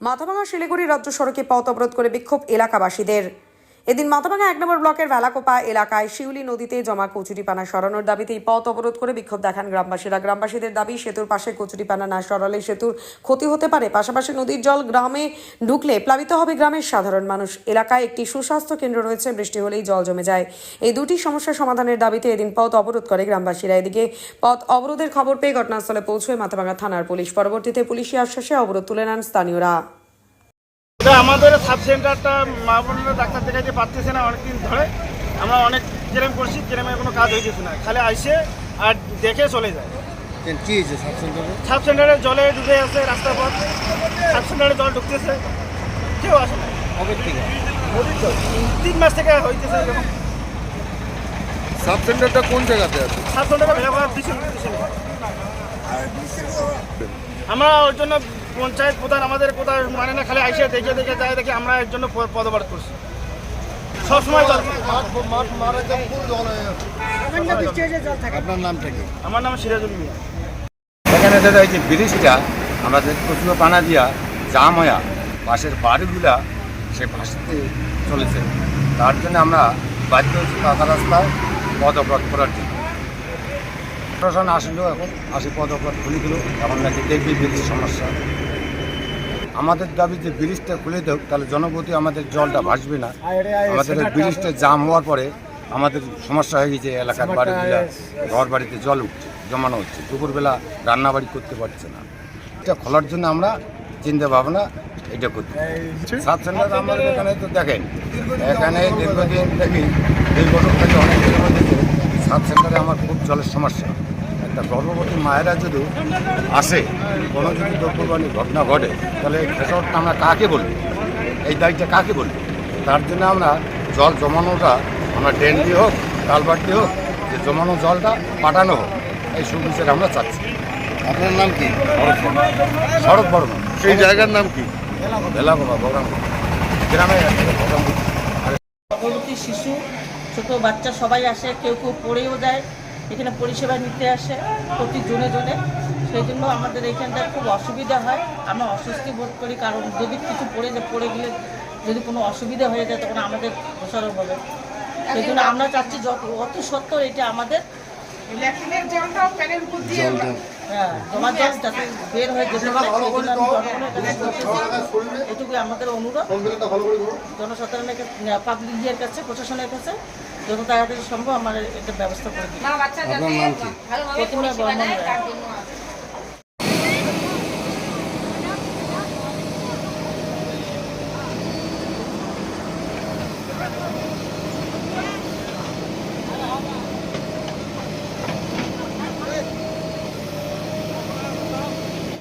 মাথাভাঙা শিলিগুড়ি রাজ্য সড়কে পথ অবরোধ করে বিক্ষোভ এলাকাবাসীদের। এদিন মাথাভাঙা এক নম্বর ব্লকের ভেলাকোপা এলাকায় শিউলি নদীতে জমা কচুরিপানা সরানোর দাবিতে এই পথ অবরোধ করে বিক্ষোভ দেখান গ্রামবাসীরা। গ্রামবাসীদের দাবি, সেতুর পাশে কচুরিপানা না সরালে সেতুর ক্ষতি হতে পারে। পাশাপাশি নদীর জল গ্রামে ঢুকলে প্লাবিত হবে গ্রামের সাধারণ মানুষ। এলাকায় একটি সুস্বাস্থ্য কেন্দ্র রয়েছে, বৃষ্টি হলেই জল জমে যায়। এই দুটি সমস্যা সমাধানের দাবিতে এদিন পথ অবরোধ করে গ্রামবাসীরা। এদিকে পথ অবরোধের খবর পেয়ে ঘটনাস্থলে পৌঁছয় মাথাভাঙা থানার পুলিশ। পরবর্তীতে পুলিশি আশ্বাসে অবরোধ তুলে নেন স্থানীয়রা। ওটা আমাদের সাব সেন্টারটা মা বোনেরা ডাক্তার দেখাইতে পারতেছে না অনেকদিন ধরে। আমরা অনেক ক্লেম করছি ক্লেমের কোনো কাজ হইতেছে না। খালি আইসে আর দেখে চলে যায়। কি হয়েছে সাব সেন্টারে? সাব সেন্টারে জলে ডুবে আছে রাস্তার পথ। সাব সেন্টারে জল ঢুকতেছে। কেউ আসে না। কবে থেকে তিন মাস থেকে হইতেছে এরকম। সাব সেন্টারটা কোন জায়গাতে আছে? সাব সেন্টারে ভেঙে পিছনে পিছনে আমরা ওর জন্য পঞ্চায়েত প্রধান আমাদের কোথায় মানে না খালি আইসে দেখে দেখে যায় দেখে আমরা এর জন্য প- পদবার করছি। সবসময় জল আপনার নামটা কি? আমার নাম সিরাজুল মিয়া। এখানে দাদা এই যে ব্রিজটা আমাদের প্রচুর পানা দিয়া বাসের বাড়িগুলা সে ভাসতে চলেছে। তার জন্য আমরা বাধ্য হচ্ছি পাকা রাস্তায় পদ অপরাধ করার জন্য। প্রশাসন আসলো এখন আসে পদ অপরাধ খুলে দিল এখন নাকি দেখবি ব্রিজের সমস্যা। আমাদের দাবি যে ব্রিজটা খুলে দেওক তাহলে জনপতি আমাদের জলটা ভাসবে না। আমাদের ব্রিজটা জাম হওয়ার পরে আমাদের সমস্যা হয়ে গেছে এলাকার বাড়িগুলা ঘর বাড়িতে জল উঠছে জমানো হচ্ছে দুপুরবেলা রান্নাবাড়ি করতে পারছে না। এটা খোলার জন্য আমরা চিন্তা ভাবনা এটা করতে সেন্টার আমাদের এখানে তো দেখেন এখানে দীর্ঘদিন বছর থেকে অনেক সাব সেন্টারে আমার খুব জলের সমস্যা। একটা গর্ভবতী মায়েরা যদি আসে কোনো যদি দ্রব্যবাণী ঘটনা ঘটে তাহলে এই আমরা কাকে বলি? এই দায়িত্বটা কাকে বলব তার জন্য আমরা জল জমানোটা আমরা ড্রেন দিয়ে হোক কালবার দিয়ে হোক যে জমানো জলটা পাঠানো হোক এই সুবিচার আমরা চাচ্ছি। আপনার নাম কি? সড়ক বর্মন। সেই জায়গার নাম কি? বেলা বাবা বগরাম গ্রামে গর্ভবতী শিশু ছোট বাচ্চা সবাই আসে কেউ কেউ পড়েও যায় এখানে পরিষেবা নিতে আসে প্রতি জনে জনে। সেই জন্য আমাদের এইখানটায় খুব অসুবিধা হয়। আমরা অস্বস্তি বোধ করি কারণ যদি কিছু পড়ে যায় পড়ে গেলে যদি কোনো অসুবিধা হয়ে যায় তখন আমাদের দোষারোপ হবে। সেই জন্য আমরা চাচ্ছি যত অত সত্ত্বর এটা আমাদের হ্যাঁ, হয়ে এটুকুই আমাদের অনুরোধ। জনসাধারণের কাছে পাবলিকের কাছে প্রশাসনের কাছে যত তাড়াতাড়ি সম্ভব আমার এটা ব্যবস্থা করে দিই আপনার নাম কি?